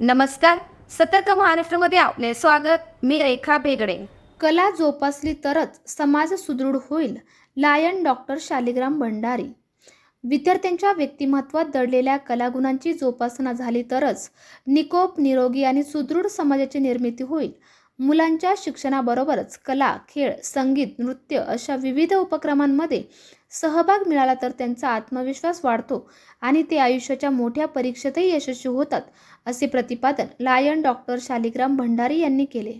नमस्कार. सतर्क महाराष्ट्रामध्ये आपले स्वागत. मी रेखा बेगडे कला जोपासली तरच समाज सुदृढ होईल लायन डॉक्टर शालिग्राम भंडारी. विद्यार्थ्यांच्या व्यक्तिमत्वात दडलेल्या कलागुणांची जोपासना झाली तरच निकोप निरोगी आणि सुदृढ समाजाची निर्मिती होईल मुलांच्या शिक्षणाबरोबरच कला खेळ संगीत नृत्य अशा विविध उपक्रमांमध्ये सहभाग मिळाला तर त्यांचा आत्मविश्वास वाढतो आणि ते आयुष्याच्या मोठ्या परीक्षेतही यशस्वी होतात असे प्रतिपादन लायन डॉक्टर शालिग्राम भंडारी यांनी केले.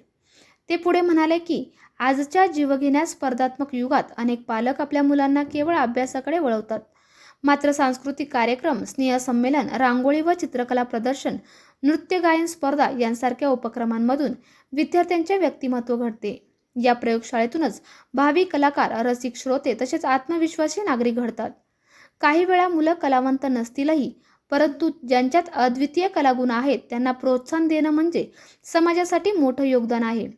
ते पुढे म्हणाले की आजच्या जीवघेण्या स्पर्धात्मक युगात अनेक पालक आपल्या मुलांना केवळ अभ्यासाकडे वळवतात. मात्र सांस्कृतिक कार्यक्रम स्नेहसंमेलन रांगोळी व चित्रकला प्रदर्शन नृत्य गायन स्पर्धा यांसारख्या उपक्रमांमधून विद्यार्थ्यांचे व्यक्तिमत्व घडते. या प्रयोगशाळेतूनच भावी कलाकार रसिक श्रोते तसेच आत्मविश्वासी नागरिक घडतात. काही वेळा मुलं कलावंत नसतीलही परंतु ज्यांच्यात अद्वितीय कलागुण आहेत त्यांना प्रोत्साहन देणं म्हणजे समाजासाठी मोठं योगदान आहे.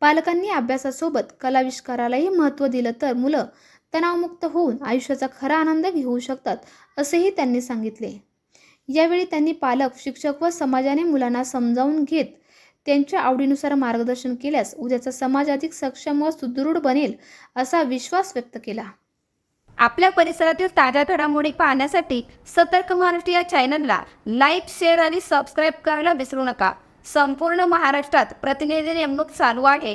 पालकांनी अभ्यासासोबत कलाविष्कारालाही महत्त्व दिलं तर मुलं तणावमुक्त होऊन आयुष्याचा खरा आनंद घेऊ शकतात असेही त्यांनी सांगितले. यावेळी त्यांनी पालक शिक्षक व समाजाने मुलांना समजावून घेत त्यांच्या आवडीनुसार मार्गदर्शन केल्यास उद्याचा समाज अधिक सक्षम व सुदृढ बनेल असा विश्वास व्यक्त केला. आपल्या परिसरातील ताज्या घडामोडी पाहण्यासाठी सतर्क महाराष्ट्र या चॅनलला लाईक शेअर आणि सबस्क्राईब करायला विसरू नका. संपूर्ण महाराष्ट्रात प्रतिनिधी नेमणूक चालू आहे.